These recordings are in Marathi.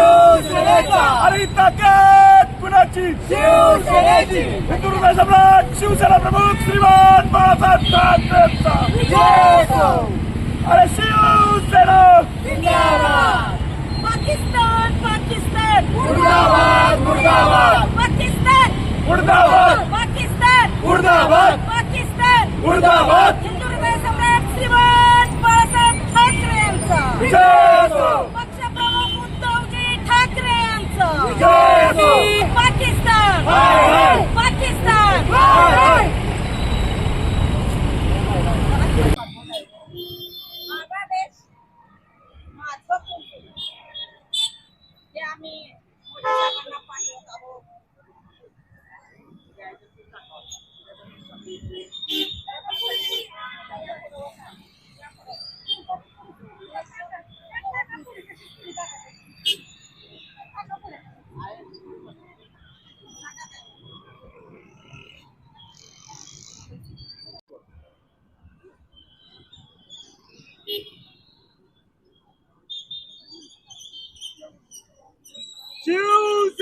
आणि ताकद कुणाची शिवसेनेची हिंदुत्व सम्राट शिवसेना प्रमुख श्रीमान बाळासाहेब ठाकरेंचा अरे शिवसेना पाकिस्तान पाकिस्तान मुर्दाबाद मुर्दाबाद पाकिस्तान मुर्दाबाद पाकिस्तान मुर्दाबाद पाकिस्तान मुर्दाबाद हिंदुत्व सम्राट श्रीमान बाळासाहेब ठाकरे यांचा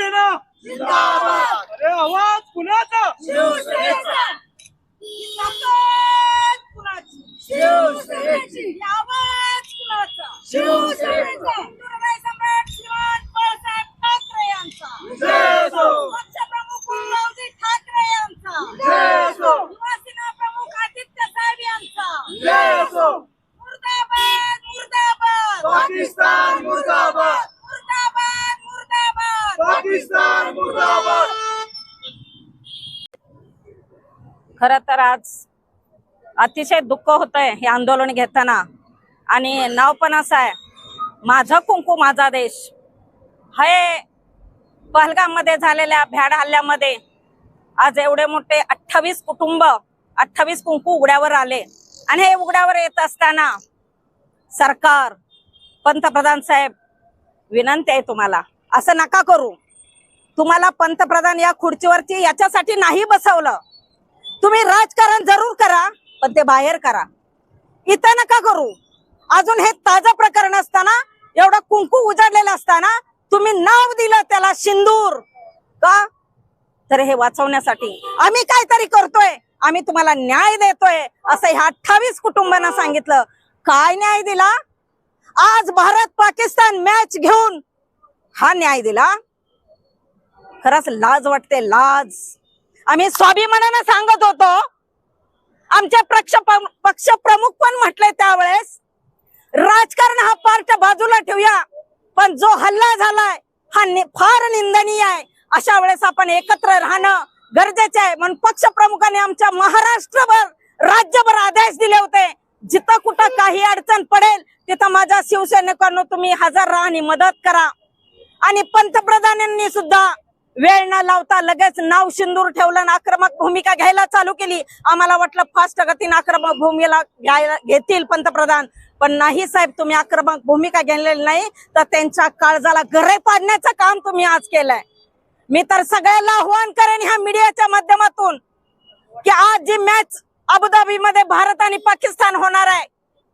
शिवसेना जिंदाबाद. अरे आवाज कुणाचा? खरं तर आज अतिशय दुःख होतंय हे आंदोलन घेताना. आणि नाव पण असं आहे माझा कुंकू माझा देश. हे पहलगाममध्ये झालेल्या भ्याड हल्ल्यामध्ये आज एवढे मोठे अठ्ठावीस कुटुंब अठ्ठावीस कुंकू उघड्यावर आले. आणि हे उघड्यावर येत असताना सरकार पंतप्रधान साहेब विनंती आहे तुम्हाला असं नका करू. तुम्हाला पंतप्रधान या खुर्चीवरती याच्यासाठी नाही बसवलं. तुम्ही राजकारण जरूर करा पण ते बाहेर करा. इथं नका करू. अजून हे ताजं प्रकरण असताना एवढं कुंकू उजाडलेलं असताना तुम्ही नाव दिलं त्याला सिंदूर. का? तर हे वाचवण्यासाठी आम्ही काहीतरी करतोय. आम्ही तुम्हाला न्याय देतोय असं ह्या अठ्ठावीस कुटुंबांना सांगितलं. काय न्याय दिला? आज भारत पाकिस्तान मॅच घेऊन हा न्याय दिला. खरंच लाज वाटते लाज. आम्ही स्वाभिमानानं सांगत होतो. आमच्या पक्ष पक्ष प्रमुख पण म्हटले त्यावेळेस राजकारण हा पार्ट बाजूला ठेवूया पण जो हल्ला झालाय हा नि- फार निंदनीय आहे. अशा वेळेस आपण एकत्र राहणं गरजेचे आहे. म्हणून पक्ष प्रमुखांनी आमच्या महाराष्ट्रभर राज्यभर आदेश दिले होते. जिथं कुठं काही अडचण पडेल तिथं माझ्या शिवसैनिकांना तुम्ही हजर राहा आणि मदत करा. आणि पंतप्रधानांनी सुद्धा वेळ न लावता लगेच नाव शिंदूर ठेवलं आणि आक्रमक भूमिका घ्यायला चालू केली. आम्हाला वाटलं फास्ट गतीने आक्रमक भूमिकेला घ्यायला घेतील पंतप्रधान. पण नाही साहेब तुम्ही आक्रमक भूमिका घेतलेली नाही तर त्यांच्या काळजाला घरे पाडण्याचं काम तुम्ही आज केलंय. मी तर सगळ्याला आव्हान करेन ह्या मीडियाच्या माध्यमातून की आज जी मॅच अबुधाबी मध्ये भारत आणि पाकिस्तान होणार आहे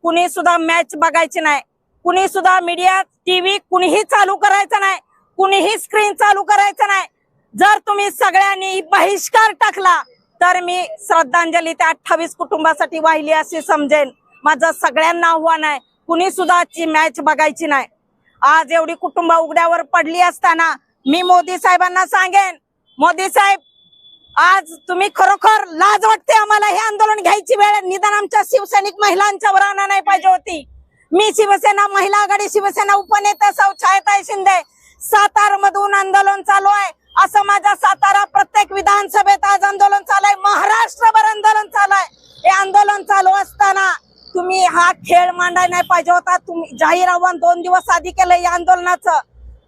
कुणी सुद्धा मॅच बघायची नाही. कुणी सुद्धा मीडिया टीव्ही कुणीही चालू करायचं नाही. कुणीही स्क्रीन चालू करायचं नाही. जर तुम्ही सगळ्यांनी बहिष्कार टाकला तर मी श्रद्धांजली त्या अठ्ठावीस कुटुंबासाठी वाहिली अशी समजेन. माझं सगळ्यांना आव्हान आहे. कुणी सुद्धा आजची मॅच बघायची नाही. आज एवढी कुटुंब उघड्यावर पडली असताना मी मोदी साहेबांना सांगेन मोदी साहेब आज तुम्ही खरोखर लाज वाटते आम्हाला हे आंदोलन घ्यायची वेळ? आहे. निदान आमच्या शिवसैनिक महिलांच्यावर आणा नाही पाहिजे होती. मी शिवसेना महिला आघाडी शिवसेना उपनेता सौ शिंदे. सातार मधून आंदोलन चालू आहे. असं माझा सातारा प्रत्येक विधानसभेत आज आंदोलन चालू आहे महाराष्ट्रभर आंदोलन चालू हे आंदोलन चालू असताना तुम्ही हा खेळ मांडायला नाही पाहिजे होता. तुम्ही जाहीर आव्हान दोन दिवस आधी केलं या आंदोलनाचं.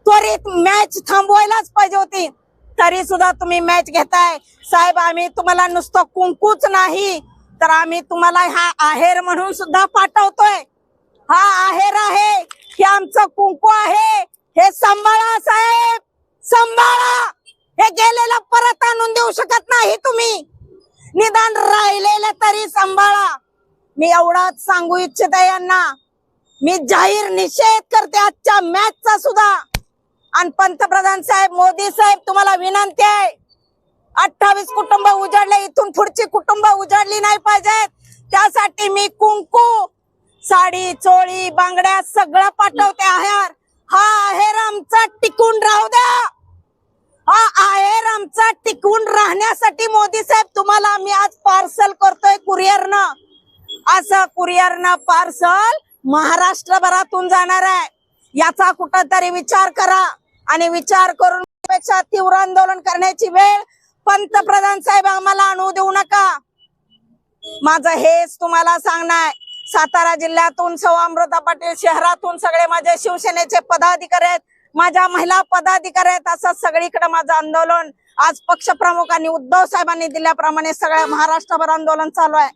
त्वरित मॅच थांबवायलाच पाहिजे होती. तरी सुद्धा तुम्ही मॅच घेताय. साहेब आम्ही तुम्हाला नुसतं कुंकूच नाही तर आम्ही तुम्हाला हा आहेर म्हणून सुद्धा पाठवतोय. हा आहेर आहे हे आमचं कुंकू आहे. हे सांभाळा साहेब सांभाळा. हे गेलेलं परत आणून देऊ शकत नाही तुम्ही. निदान राहिलेलं तरी सांभाळा. मी एवढाच सांगू इच्छिते यांना. मी जाहीर निषेध करते आजच्या मॅचचा सुद्धा. आणि पंतप्रधान साहेब मोदी साहेब तुम्हाला विनंती आहे. अठ्ठावीस कुटुंब उजाडले इथून पुढची कुटुंब उजाडली नाही पाहिजेत त्यासाठी मी कुंकू साडी चोळी बांगड्या सगळं पाठवते आहेर. हा आहेर आमचा टिकून राहू द्या. हा आहेर आमचा टिकून राहण्यासाठी मोदी साहेब तुम्हाला आम्ही आज पार्सल करतोय कुरिअरनं. असं कुरिअरनं पार्सल महाराष्ट्रभरातून जाणार आहे. याचा कुठंतरी विचार करा आणि विचार करून पेक्षा तीव्र आंदोलन करण्याची वेळ पंतप्रधान साहेब आम्हाला आणू देऊ नका. माझं हेच तुम्हाला सांगणार सातारा जिल्ह्यातून सौ अमृता पाटील शहरातून सगळे माझे शिवसेनेचे पदाधिकारी आहेत. माझ्या महिला पदाधिकारी आहेत असं सगळीकडे माझं आंदोलन. आज पक्षप्रमुखांनी उद्धव साहेबांनी दिल्याप्रमाणे सगळ्या महाराष्ट्रभर आंदोलन चालू आहे.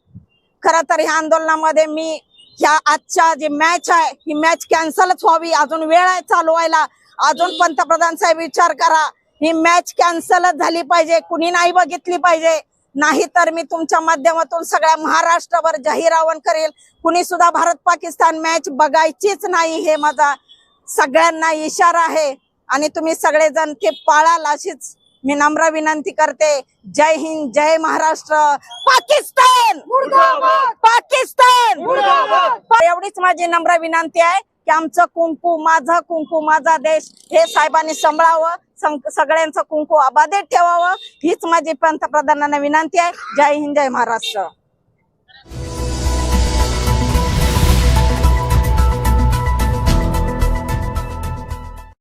खर तर ह्या आंदोलनामध्ये मी ह्या आजच्या जी मॅच आहे ही मॅच कॅन्सलच व्हावी. अजून वेळ आहे चालू व्हायला. अजून पंतप्रधान साहेब विचार करा. ही मॅच कॅन्सलच झाली पाहिजे. कुणी नाही बघितली पाहिजे. नाही तर मी तुमच्या माध्यमातून सगळ्या महाराष्ट्रभर जाहीर आवाहन करेल. कुणी सुद्धा भारत पाकिस्तान मॅच बघायचीच नाही हे माझा सगळ्यांना इशारा आहे आणि तुम्ही सगळेजण ते पाळाल अशीच मी नम्र विनंती करते. जय हिंद जय महाराष्ट्र. पाकिस्तान! पाकिस्तान! एवढीच माझी नम्र विनंती आहे की आमचं कुंकू माझा कुंकू माझा देश हे साहेबांनी सांभाळावं. सगळ्यांचं कुंकू अबाधित ठेवावं. हीच माझी पंतप्रधानांना विनंती आहे. जय हिंद जय महाराष्ट्र.